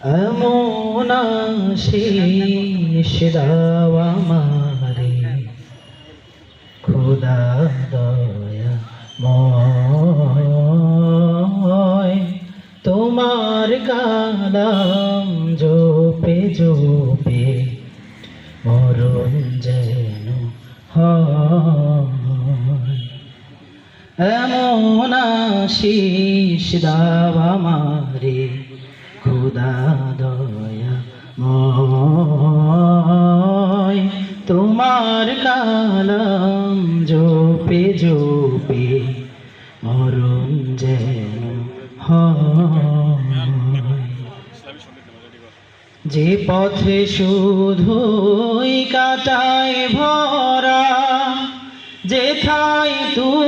এমন আশিস দয়া তোমার কালাম জোপে জোপে মরণ যেন হয়। আশিস দাও আমারে, খুদা দয়া ময় তোমার কালাম জোপে জোপে, মরণ যেন যে পথে শুধুই কাটায় ভরা, যেথায় দাও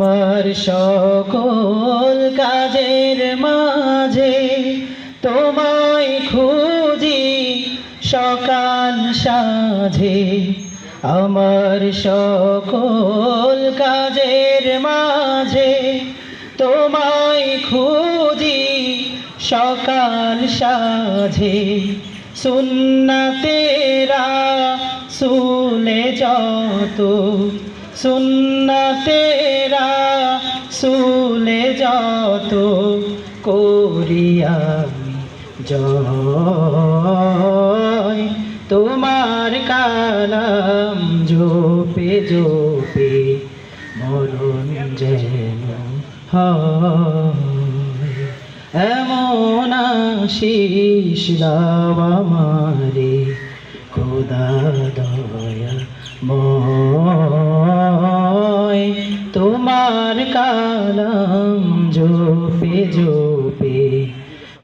আমার সকল কাজের মাঝে তোমায় খুঁজি সকাল সাঝে। আমার সকল কাজের মাঝে তোমায় খুঁজি সকাল সাঝে। সুন্না তেরা সুলে যত সুন্না তেরা সুলে যত করি আমি জয়। তোমার কালাম জোপে জোপে, মরণ যেন এমন আশিস দাও আমারে, খোদা দয়া তোমার কালাম জোপে জোপে